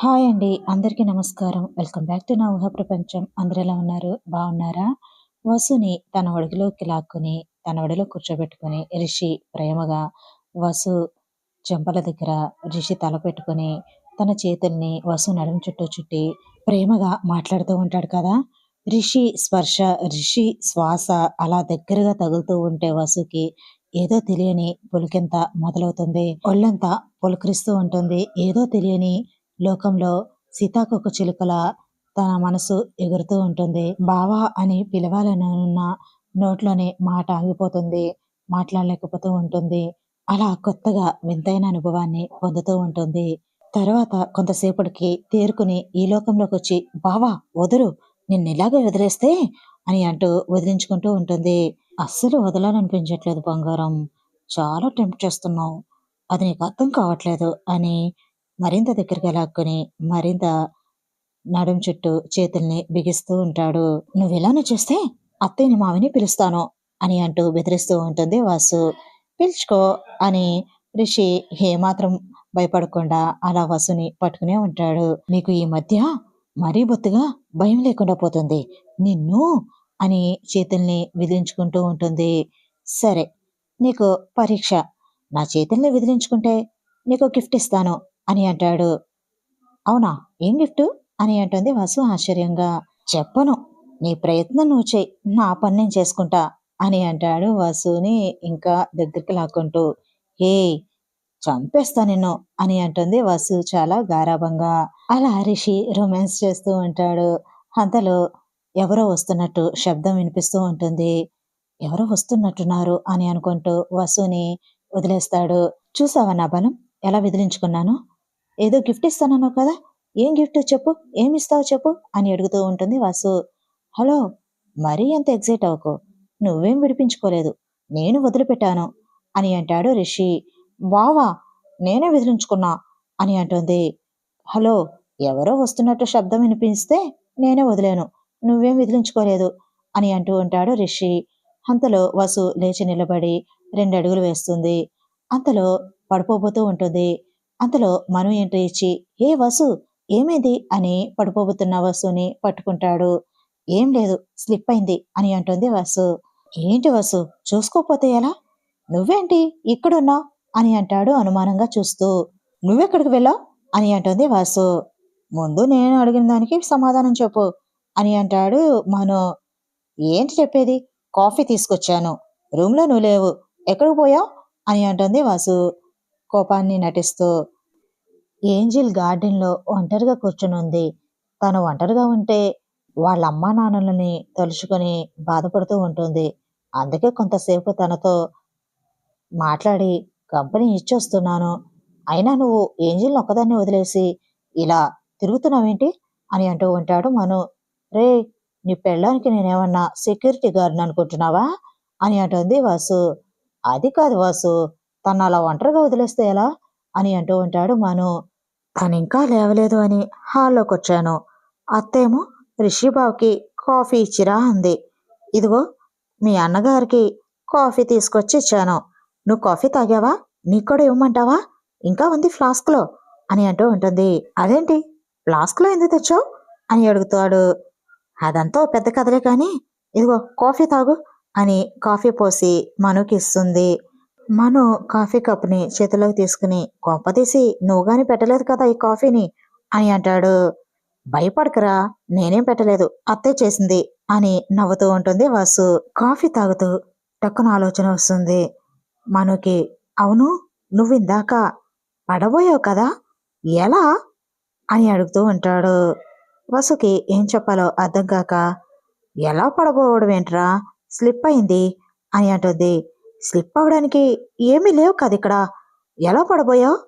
Hi అండి అందరికీ నమస్కారం. వెల్కమ్ బ్యాక్ టు నా ఊహ ప్రపంచం. అందరు ఎలా ఉన్నారు? బాగున్నారా? వసుని తన ఒడిలోకి లాక్కుని తన ఒడిలో కూర్చోబెట్టుకుని రిషి ప్రేమగా వసు చెంపల దగ్గర రిషి తల పెట్టుకుని తన చేతుల్ని వసు నడుము చుట్టూ చుట్టి ప్రేమగా మాట్లాడుతూ ఉంటాడు కదా? రిషి స్పర్శ రిషి శ్వాస అలా దగ్గరగా తగులుతూ ఉంటే వసుకి ఏదో తెలియని పులికింత మొదలవుతుంది. ఒళ్ళంతా పులకరిస్తూ ఉంటుంది. ఏదో తెలియని లోకంలో సీతాకొక చిలుకల తన మనసు ఎగురుతూ ఉంటుంది. బావా అని పిలవాలనున్న నోట్లోనే మాట ఆగిపోతుంది. మాట్లాడలేకపోతూ ఉంటుంది. అలా కొత్తగా వింతైన అనుభవాన్ని పొందుతూ ఉంటుంది. తర్వాత కొంతసేపటికి తేరుకుని ఈ లోకంలోకి వచ్చి బావా వదులు. నిన్ను వదిలేస్తే? అని అంటూ వదిలించుకుంటూ ఉంటుంది. అస్సలు వదలాలనిపించట్లేదు బంగారం. చాలా టెంప్ట్ చేస్తున్నావు. అది నీకు అర్థం కావట్లేదు అని మరింత దగ్గరగా లాక్కుని మరింత నడుం చుట్టూ చేతుల్ని బిగిస్తూ ఉంటాడు. నువ్వు ఇలానే చేస్తే అత్తయ్యని మావిని పిలుస్తాను అని అంటూ బెదిరిస్తూ ఉంటుంది వాసు. పిలుచుకో అని రిషి ఏమాత్రం భయపడకుండా అలా వసుని పట్టుకునే ఉంటాడు. నీకు ఈ మధ్య మరీ బొత్తుగా భయం లేకుండా పోతుంది. నిన్ను అని చేతుల్ని విధించుకుంటూ ఉంటుంది. సరే నీకు పరీక్ష. నా చేతుల్ని విదిలించుకుంటే నీకు గిఫ్ట్ ఇస్తాను. అని అంటాడు. అవునా? ఏం గిఫ్ట్? అని అంటుంది వసు ఆశ్చర్యంగా. చెప్పను. నీ ప్రయత్నం నువ్వు చేయి. నా పని నేను చేసుకుంటా అని అంటాడు వసుని ఇంకా దగ్గరికి లాక్కుంటూ. ఏ చంపేస్తా నిన్ను అని అంటుంది వసు చాలా గారాభంగా. అలా రిషి రొమాన్స్ చేస్తూ ఉంటాడు. అంతలో ఎవరో వస్తున్నట్టు శబ్దం వినిపిస్తూ ఉంటుంది. ఎవరో వస్తున్నట్టున్నారు అని అనుకుంటూ వసుని వదిలేస్తాడు. చూసావా నా బలం? ఎలా విదిలించుకున్నాను? ఏదో గిఫ్ట్ ఇస్తానన్నావు కదా? ఏం గిఫ్ట్ చెప్పు? ఏమి ఇస్తావు చెప్పు అని అడుగుతూ ఉంటుంది వాసు. హలో మరీ అంత ఎగ్జైట్ అవ్వకు. నువ్వేం విడిపించుకోలేదు. నేను వదిలిపెట్టాను అని అంటాడు రిషి. వావా నేనే విదిలించుకున్నా అని అంటుంది. హలో ఎవరో వస్తున్నట్టు శబ్దం వినిపిస్తే నేనే వదిలేను. నువ్వేం విదిలించుకోలేదు అని అంటూ ఉంటాడు రిషి. అంతలో వసు లేచి నిలబడి రెండు అడుగులు వేస్తుంది. అంతలో పడిపోబోతూ ఉంటుంది. అంతలో మను ఎంట్రీ ఇచ్చి ఏ వసు ఏమైంది? అని పడిపోబోతున్న వసుని పట్టుకుంటాడు. ఏం లేదు స్లిప్ అయింది అని అంటుంది వసు. ఏంటి వసు చూసుకోపోతే ఎలా? నువ్వేంటి ఇక్కడున్నావు? అని అంటాడు అనుమానంగా చూస్తూ. నువ్వెక్కడికి వెళ్ళావు? అని అంటుంది వాసు. ముందు నేను అడిగిన దానికి సమాధానం చెప్పు అని అంటాడు మను. ఏంటి చెప్పేది? కాఫీ తీసుకొచ్చాను. రూమ్లో నువ్వు లేవు. ఎక్కడికి పోయావు? అని అంటుంది వాసు. కోపాన్ని నటిస్తూ ఏంజిల్ గార్డెన్లో ఒంటరిగా కూర్చునుంది. తను ఒంటరిగా ఉంటే వాళ్ళ అమ్మా నాన్నలని తలుచుకొని బాధపడుతూ ఉంటుంది. అందుకే కొంతసేపు తనతో మాట్లాడి కంపెనీ ఇచ్చొస్తున్నాను. అయినా నువ్వు ఏంజిల్ని ఒక్కదాన్ని వదిలేసి ఇలా తిరుగుతున్నావేంటి? అని అంటూ ఉంటాడు మను. రే నీ పెళ్ళానికి నేనేమన్నా సెక్యూరిటీ గార్డ్ అనుకుంటున్నావా? అని అంటుంది వాసు. అది కాదు వాసు. తను అలా ఒంటరిగా వదిలేస్తే ఎలా? అని అంటూ ఉంటాడు మను. తను ఇంకా లేవలేదు అని హాల్లోకి వచ్చాను అత్తేమో రిషిబాబుకి కాఫీ ఇచ్చిరా అంది. ఇదిగో మీ అన్నగారికి కాఫీ తీసుకొచ్చి ఇచ్చాను నువ్వు కాఫీ తాగావా? నీకు కూడా ఇవ్వమంటావా? ఇంకా ఉంది ఫ్లాస్క్లో అని అంటూ ఉంటుంది. అదేంటి? ఫ్లాస్క్లో ఎందుకు తెచ్చావు? అని అడుగుతాడు. అదంతా పెద్ద కథలే కానీ ఇదిగో కాఫీ తాగు అని కాఫీ పోసి మనుకి ఇస్తుంది. మను కాఫీ కప్ని చేతిలోకి తీసుకుని కొంపతీసి నువ్వు గాని పెట్టలేదు కదా ఈ కాఫీని? అని అంటాడు. భయపడకరా నేనేం పెట్టలేదు అత్తే చేసింది అని నవ్వుతూ ఉంటుంది వాసు. కాఫీ తాగుతూ టక్కున ఆలోచన వస్తుంది. మనుకి అవును నువ్వు ఇందాక పడబోయావు కదా ఎలా? అని అడుగుతూ ఉంటాడు. వసుకి ఏం చెప్పాలో అర్థం కాక ఎలా పడబోవడం ఏంట్రా స్లిప్ అయింది అని అంటుంది. స్లిప్ అవడానికి ఏమీ లేవు కదా ఇక్కడ. ఎలా పడబోయావు?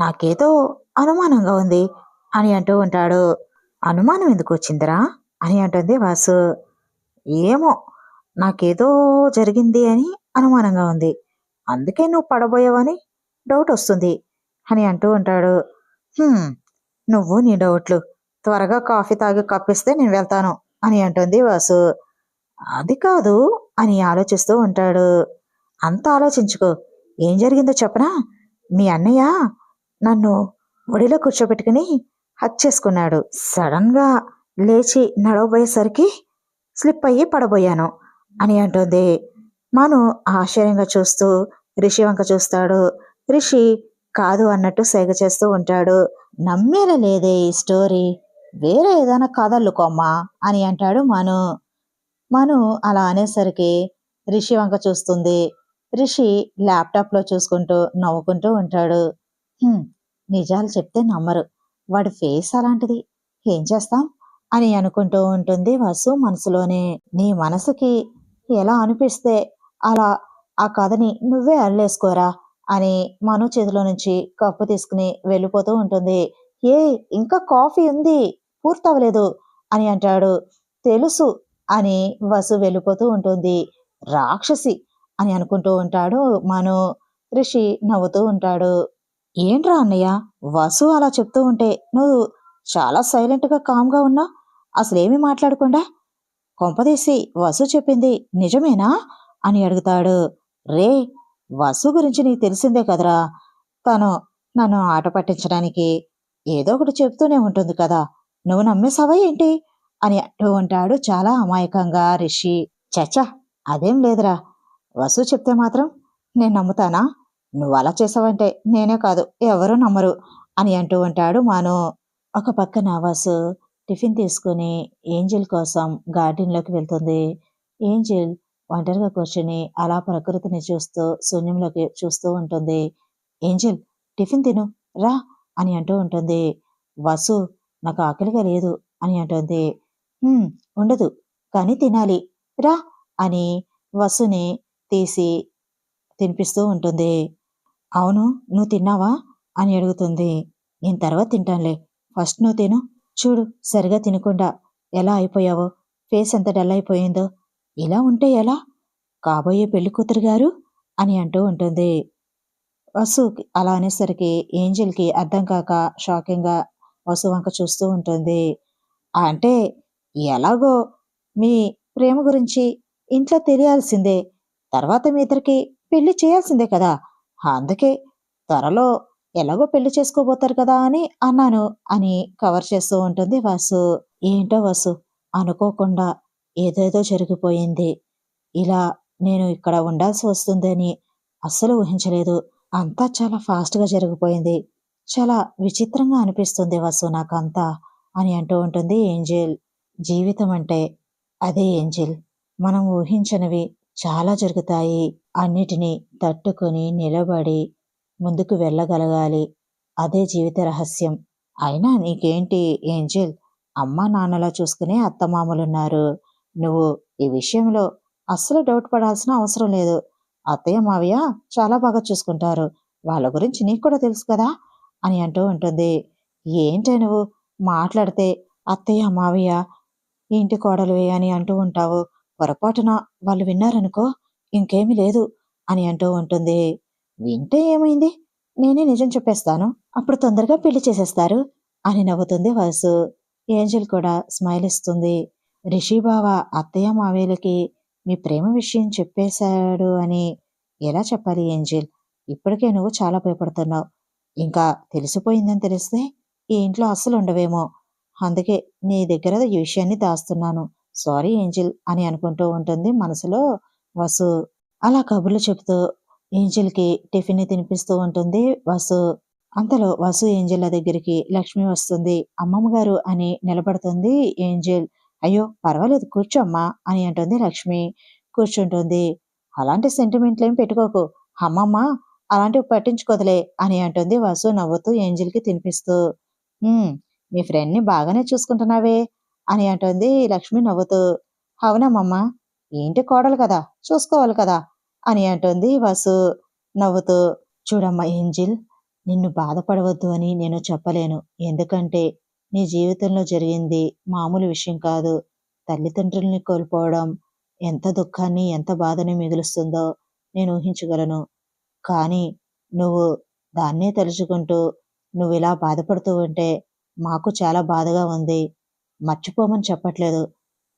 నాకేదో అనుమానంగా ఉంది అని అంటూ ఉంటాడు. అనుమానం ఎందుకు వచ్చిందిరా? అని అంటుంది వాసు. ఏమో నాకేదో జరిగింది అని అనుమానంగా ఉంది. అందుకే నువ్వు పడబోయావని డౌట్ వస్తుంది అని అంటూ ఉంటాడు. నువ్వు నీ డౌట్లు. త్వరగా కాఫీ తాగి కప్పిస్తే నేను వెళ్తాను అని అంటుంది వాసు. అది కాదు అని ఆలోచిస్తూ ఉంటాడు. అంత ఆలోచించుకో. ఏం జరిగిందో చెప్పనా? మీ అన్నయ్య నన్ను ఒడిలో కూర్చోబెట్టుకుని హక్ చేసుకున్నాడు. సడన్గా లేచి నడవబోయేసరికి స్లిప్ అయ్యి పడబోయాను అని అంటుంది. మను ఆశ్చర్యంగా చూస్తూ రిషి వంక చూస్తాడు. రిషి కాదు అన్నట్టు సైగ చేస్తూ ఉంటాడు. నమ్మేలా లేదే ఈ స్టోరీ. వేరే ఏదైనా కదల్లుకోమ్మా అని అంటాడు మను. మను అలా అనేసరికి రిషి వంక చూస్తుంది. రిషి ల్యాప్టాప్లో చూసుకుంటూ నవ్వుకుంటూ ఉంటాడు. "హ్మ్, నిజాలు చెప్తే నమ్మరు. వాడి ఫేస్ అలాంటిది. ఏం చేస్తాం? అని అనుకుంటూ ఉంటుంది వసు మనసులోనే. నీ మనసుకి ఎలా అనిపిస్తే అలా ఆ కథని నువ్వే అల్లేసుకోరా? అని మను చేతిలో నుంచి కప్పు తీసుకుని వెళ్ళిపోతూ ఉంటుంది. ఏ ఇంకా కాఫీ ఉంది. పూర్తవలేదు అని అంటాడు. తెలుసు. అని వసు వెళ్ళిపోతూ ఉంటుంది. రాక్షసి అని అనుకుంటూ ఉంటాడు. మను రిషి నవ్వుతూ ఉంటాడు. ఏంట్రా అన్నయ్య వసు అలా చెప్తూ ఉంటే నువ్వు చాలా సైలెంట్గా కామ్గా ఉన్నా? అసలేమీ మాట్లాడకుండా? కొంపదీసి వసు చెప్పింది నిజమేనా? అని అడుగుతాడు. రే వసు గురించి నీకు తెలిసిందే కదరా. తను నన్ను ఆట పట్టించడానికి ఏదో ఒకటి చెప్తూనే ఉంటుంది కదా. నువ్వు నమ్మేసావా ఏంటి? అని అంటూ ఉంటాడు చాలా అమాయకంగా రిషి. చచ్చా అదేం లేదురా. వసు చెప్తే మాత్రం నేను నమ్ముతానా? నువ్వు అలా చేసావంటే నేనే కాదు ఎవరూ నమ్మరు అని అంటూ ఉంటాడు మాను. ఒక పక్కన వసు టిఫిన్ తీసుకుని ఏంజిల్ కోసం గార్డెన్లోకి వెళ్తుంది. ఏంజిల్ ఒంటరిగా కూర్చుని అలా ప్రకృతిని చూస్తూ శూన్యంలోకి చూస్తూ ఉంటుంది. ఏంజిల్ టిఫిన్ తిను రా అని అంటూ ఉంటుంది. వసు నాకు ఆకలిగా లేదు అని అంటుంది. "హ్మ్, ఉండదు కానీ తినాలి రా అని వసుని తీసి తినిపిస్తూ ఉంటుంది. అవును నువ్వు తిన్నావా? అని అడుగుతుంది. నేను తర్వాత తింటానులే. ఫస్ట్ నువ్వు తిను. చూడు సరిగా తినకుండా ఎలా అయిపోయావో? ఫేస్ ఎంత డల్ అయిపోయిందో? ఇలా ఉంటే ఎలా? కాబోయే పెళ్ళి కూతురు గారు? అని అంటూ ఉంటుంది. వసు అలా అనేసరికి ఏంజిల్కి అర్థం కాక షాకింగ్గా వసు వంక చూస్తూ ఉంటుంది. అంటే ఎలాగో మీ ప్రేమ గురించి ఇంట్లో తెలియాల్సిందే. తర్వాత మీ ఇద్దరికి పెళ్ళి చేయాల్సిందే కదా. అందుకే త్వరలో ఎలాగో పెళ్ళి చేసుకోబోతారు కదా అని అన్నాను అని కవర్ చేస్తూ ఉంటుంది వాసు. ఏంటో వాసు అనుకోకుండా ఏదేదో జరిగిపోయింది. ఇలా నేను ఇక్కడ ఉండాల్సి వస్తుందని అస్సలు ఊహించలేదు. అంతా చాలా ఫాస్ట్గా జరిగిపోయింది. చాలా విచిత్రంగా అనిపిస్తుంది వసు నాకంతా అని అంటూ ఉంటుంది ఏంజెల్. జీవితం అంటే అదే ఏంజెల్. మనం ఊహించనివి చాలా జరుగుతాయి. అన్నిటినీ తట్టుకొని నిలబడి ముందుకు వెళ్ళగలగాలి. అదే జీవిత రహస్యం. అయినా నీకేంటి ఏంజెల్? అమ్మా నాన్నలా చూసుకునే అత్తమామలున్నారు. నువ్వు ఈ విషయంలో అస్సలు డౌట్ పడాల్సిన అవసరం లేదు. అత్తయ్య మావయ్య చాలా బాగా చూసుకుంటారు. వాళ్ళ గురించి నీకు కూడా తెలుసు కదా? అని అంటూ ఉంటుంది. ఏంటే నువ్వు? మాట్లాడితే అత్తయ్య మావయ్య ఇంటి కోడలువే అని అంటూ ఉంటావు. పొరపాటున వాళ్ళు విన్నారనుకో ఇంకేమీ లేదు అని అంటూ ఉంటుంది. వింటే ఏమైంది? నేనే నిజం చెప్పేస్తాను. అప్పుడు తొందరగా పెళ్ళి చేసేస్తారు అని నవ్వుతుంది వయసు ఏంజల్ కూడా స్మైల్ ఇస్తుంది. రిషి బావ అత్తయ్య మావేలకి మీ ప్రేమ విషయం చెప్పేశాడు అని ఎలా చెప్పాలి ఏంజిల్? ఇప్పటికే నువ్వు చాలా భయపడుతున్నావు. ఇంకా తెలిసిపోయిందని తెలిస్తే ఈ ఇంట్లో అస్సలు ఉండవేమో. అందుకే నీ దగ్గర ఈ విషయాన్ని దాస్తున్నాను. సారీ ఏంజిల్ అని అనుకుంటూ ఉంటుంది మనసులో. వసు అలా కబుర్లు చెబుతూ ఏంజిల్కి టిఫిన్ తినిపిస్తూ ఉంటుంది. వసు అంతలో వసు ఏంజెల్ దగ్గరికి లక్ష్మి వస్తుంది. అమ్మమ్మ గారు అని నిలబడుతుంది ఏంజెల్. అయ్యో పర్వాలేదు కూర్చోమ్మా అని అంటుంది లక్ష్మి. కూర్చుంటుంది. అలాంటి సెంటిమెంట్లు ఏమి పెట్టుకోకు. అమ్మమ్మ అలాంటివి పట్టించుకోదులే అని అంటుంది వసు నవ్వుతూ ఏంజెల్కి తినిపిస్తూ. "ఉమ్, మీ ఫ్రెండ్ని బాగానే చూసుకుంటున్నావే. అని అంటుంది లక్ష్మి నవ్వుతూ. అవునమ్మమ్మా ఏంటి కోడలు కదా? చూసుకోవాలి కదా? అని అంటుంది వసు నవ్వుతూ. చూడమ్మా ఏంజిల్ నిన్ను బాధపడవద్దు అని నేను చెప్పలేను. ఎందుకంటే నీ జీవితంలో జరిగింది మామూలు విషయం కాదు. తల్లిదండ్రుల్ని కోల్పోవడం ఎంత దుఃఖాన్ని ఎంత బాధని మిగులుస్తుందో నేను ఊహించగలను. కానీ నువ్వు దాన్నే తలుచుకుంటూ నువ్వు ఇలా బాధపడుతూ ఉంటే మాకు చాలా బాధగా ఉంది. మర్చిపోమని చెప్పట్లేదు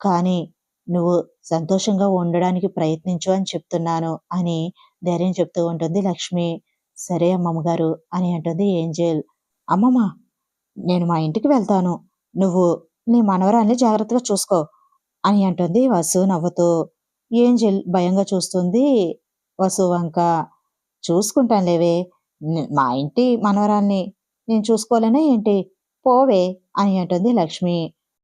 కానీ నువ్వు సంతోషంగా ఉండడానికి ప్రయత్నించు అని చెప్తున్నాను అని ధైర్యం చెప్తూ ఉంటుంది లక్ష్మి సరే అమ్మమ్మ గారు అని అంటుంది ఏంజెల్ అమ్మమ్మ నేను మా ఇంటికి వెళ్తాను. నువ్వు నీ మనవరాల్ని జాగ్రత్తగా చూసుకో" అని అంటుంది వసు నవ్వుతూ. ఏంజెల్ భయంగా చూస్తుంది వసు వంక. చూసుకుంటాను లేవే మా ఇంటి మనవరాల్ని నేను చూసుకోలేనా ఏంటి? పోవే" అని అంటుంది లక్ష్మి.